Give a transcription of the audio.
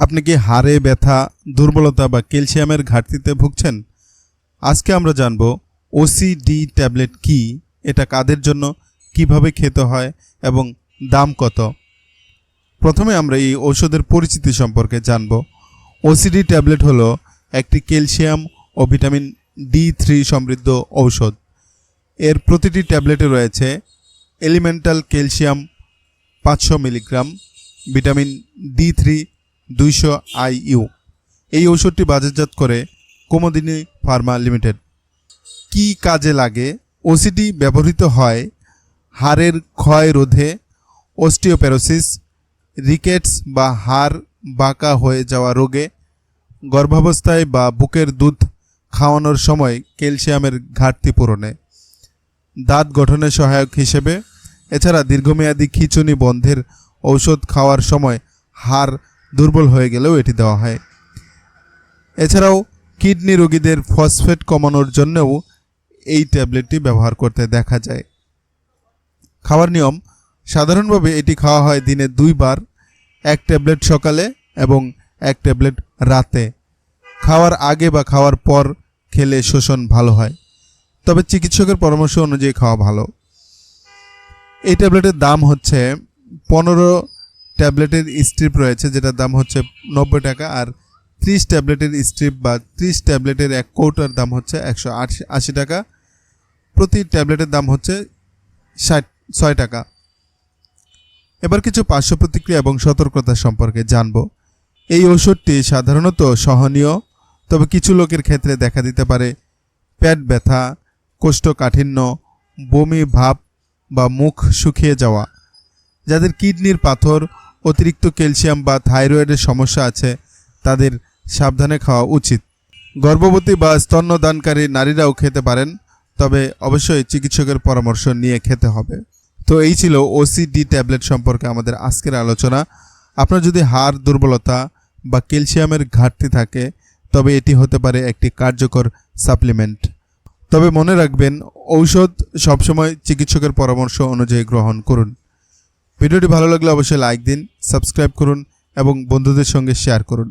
আপনি কি হাড়ে ব্যথা, দুর্বলতা বা ক্যালসিয়ামের ঘাটতিতে ভুগছেন? আজকে আমরা জানব ওসিডি ট্যাবলেট কি, এটা কাদের জন্য, কীভাবে খেতে হয় এবং দাম কত। প্রথমে আমরা এই ঔষধের পরিচিতি সম্পর্কে জানব। ওসিডি ট্যাবলেট হলো একটি ক্যালসিয়াম ও ভিটামিন ডি থ্রি সমৃদ্ধ ঔষধ। এর প্রতিটি ট্যাবলেটে রয়েছে এলিমেন্টাল ক্যালসিয়াম পাঁচশো মিলিগ্রাম, ভিটামিন ডি থ্রি দুইশো আইইউ এই ওষুধটি বাজারজাত করে কোমোদিনী ফার্মা লিমিটেড। কি কাজে লাগে? ওসিডি ব্যবহৃত হয় হাড়ের ক্ষয় রোধে অস্টিওপ্যারোসিস রিকেটস বা হাড় বাঁকা হয়ে যাওয়া রোগে, গর্ভাবস্থায় বা বুকের দুধ খাওয়ানোর সময় ক্যালসিয়ামের ঘাটতি পূরণে। দাঁত গঠনে সহায়ক হিসেবে, এছাড়া দীর্ঘমেয়াদী খিচুনি বন্ধের ঔষধ খাওয়ার সময় হাড় দুর্বল হয়ে গেলেও এটি দেওয়া হয়। এছাড়াও, কিডনি রোগীদের ফসফেট কমানোর জন্যও এই ট্যাবলেটটি ব্যবহার করতে দেখা যায়। খাওয়ার নিয়ম, সাধারণভাবে এটি খাওয়া হয় দিনে দুইবার, এক ট্যাবলেট সকালে এবং এক ট্যাবলেট রাতে। খাওয়ার আগে বা খাওয়ার পর খেলে শোষণ ভালো হয়, তবে চিকিৎসকের পরামর্শ অনুযায়ী খাওয়া ভালো। এই ট্যাবলেটের দাম হচ্ছে পনেরো ট্যাবলেটের স্ট্রিপ রয়েছে, যেটার দাম হচ্ছে নব্বই টাকা, আর ত্রিশ ট্যাবলেটের স্ট্রিপ বা ত্রিশ ট্যাবলেটের এক কৌটার দাম হচ্ছে একশো আশি টাকা। প্রতি ট্যাবলেটের দাম হচ্ছে ষাট, ছয় টাকা। এবার কিছু পার্শ্ব প্রতিক্রিয়া এবং সতর্কতা সম্পর্কে জানব। এই ওষুধটি সাধারণত সহনীয়, তবে কিছু লোকের ক্ষেত্রে দেখা দিতে পারে পেট ব্যথা, কোষ্ঠকাঠিন্য, বমি, ভাব বা মুখ শুকিয়ে যাওয়া। যাদের কিডনির পাথর অতিরিক্ত ক্যালসিয়াম বা থাইরয়েডের সমস্যা আছে, তাদের সাবধানে খাওয়া উচিত। গর্ভবতী বা স্তন্যদানকারী নারীরাও খেতে পারেন, তবে অবশ্যই চিকিৎসকের পরামর্শ নিয়ে খেতে হবে। তো এই ছিল ওসিডি ট্যাবলেট সম্পর্কে আমাদের আজকের আলোচনা। আপনার যদি হাড় দুর্বলতা বা ক্যালসিয়ামের ঘাটতি থাকে, তবে এটি হতে পারে একটি কার্যকর সাপ্লিমেন্ট। তবে মনে রাখবেন, ঔষধ সবসময় চিকিৎসকের পরামর্শ অনুযায়ী গ্রহণ করুন। ভিডিওটি ভালো লাগলে অবশ্যই লাইক দিন সাবস্ক্রাইব করুন এবং বন্ধুদের সঙ্গে শেয়ার করুন।